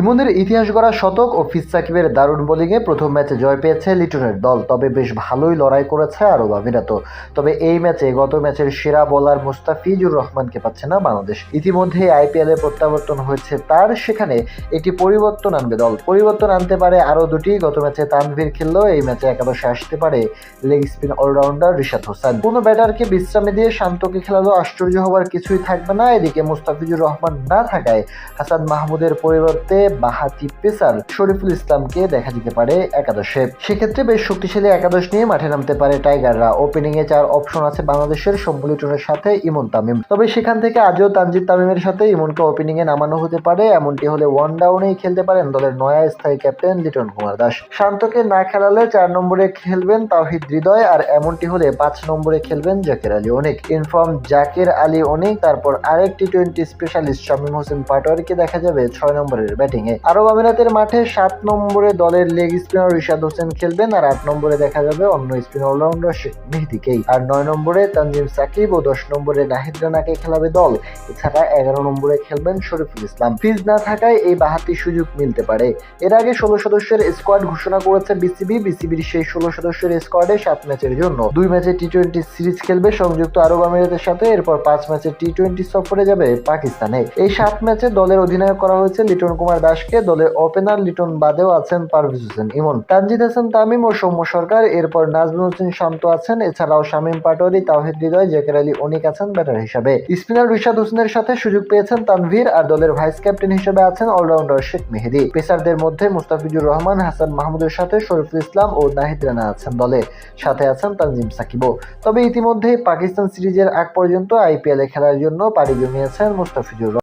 ইমনের ইতিহাস গড়া শতক ও ফিজ সাকিবের দারুণ বোলিংয়ে প্রথম ম্যাচে জয় পেয়েছে লিটনের দল, তবে বেশ ভালোই লড়াই করেছে আরব আমিরাত তবে এই ম্যাচে, গত ম্যাচের সেরা বোলার মুস্তাফিজুর রহমানকে পাচ্ছে না বাংলাদেশ। ইতিমধ্যে আইপিএলে প্রত্যাবর্তন হয়েছে তার, সেখানে একটি পরিবর্তন আনবে দল। পরিবর্তন আনতে পারে আরও দুটি। গত ম্যাচে তানভীর খেললেও এই ম্যাচে একাদশে আসতে পারে leg spin all rounder Rishad Hossain. কোনো ব্যাটারকে বিশ্রামে দিয়ে শান্তকে খেলালেও আশ্চর্য হওয়ার কিছুই থাকবে না। এদিকে মুস্তাফিজুর রহমান না থাকায় হাসান মাহমুদের পরিবর্তে বাহাতি পেসার শরীফুল ইসলামকে দেখা যেতে পারে একাদশে। সেক্ষেত্রে বেশ শক্তিশালী একাদশ নিয়ে মাঠে নামতে পারে টাইগাররা। ওপেনিং এ চার অপশন আছে বাংলাদেশের শম্ভু লিটনের সাথে ইমন তামিম। তবে সেখান থেকে আজও তানজিদ তামিমের সাথে ইমনকে ওপেনিং এ নামানো হতে পারে। এমনটি হলে ওয়ান ডাউনেই খেলতে পারেন দলের নয়া স্থায়ী ক্যাপ্টেন লিটন কুমার দাস। শান্তকে না খেলালে চার নম্বরে খেলবেন তাওহিদ হৃদয়, আর এমনটি হলে পাঁচ নম্বরে খেলবেন জাকের আলী অনেক। ইনফর্ম জাকের আলী অনেক। তারপর আরেক T twenty specialist Shamim Hossain পাটোয়ারিকে দেখা যাবে ছয় নম্বরের ব্যাটিং এ আরব আমিরাতের মাঠে সাত নম্বরে দলের লেগ স্পিনার রিশাদ হোসেন খেলবেন আর আট নম্বরে দেখা যাবে অন্য স্পিন অলরাউন্ডার মেহেদিকেই। আর নয় নম্বরে তানজিম সাকিব ও দশ নম্বরে নাহিদ রানাকে খেলাবে দল। এছাড়া এগারো নম্বরে খেলবেন শরীফুল ইসলাম। ফিজ না থাকায় এই বাহাতি সুযোগ মিলতে পারে। এর আগে ষোলো সদস্যের স্কোয়াড ঘোষণা করেছে বিসিবি। বিসিবির সেই ষোলো সদস্যের স্কোয়াডে সাত ম্যাচের জন্য দুই ম্যাচে টি টোয়েন্টি সিরিজ খেলবে সংযুক্ত আরব আমিরাতের সাথে। এরপর পাঁচ ম্যাচে টি টোয়েন্টি সফরে যাবে পাকিস্তানে। এই সাত ম্যাচে দলের অধিনায়ক করা হয়েছে লিটন কুমার দাসকে দলের ওপেনার লিটন বাদেও আছেন পারভেজ হোসেন। ইমন তানজিদ হাসান, তামিম ও সৌম্য সরকার, এরপর নাজমুল হোসেন শান্ত আছেন। এছাড়াও শামীম পাটোয়ারি, তাওহিদ হৃদয়, জেকের আলী অনিক আছেন ব্যাটার হিসাবে। স্পিনার রিশাদ হোসেনের সাথে সুযোগ পেয়েছেন তানভীর আর দলের ভাইস ক্যাপ্টেন হিসেবে আছেন অলরাউন্ডার শেখ মেহেদি। পেসারদের মধ্যে মুস্তাফিজুর রহমান, হাসান মাহমুদের সাথে শরীফুল ইসলাম ও নাহিদ রানা আছেন দলে। সাথে আছেন তানজিম সাকিবও। তবে ইতিমধ্যে পাকিস্তান সিরিজের আগ পর্যন্ত আইপিএলে খেলার জন্য পাড়ি জমিয়েছেন মুস্তাফিজুর।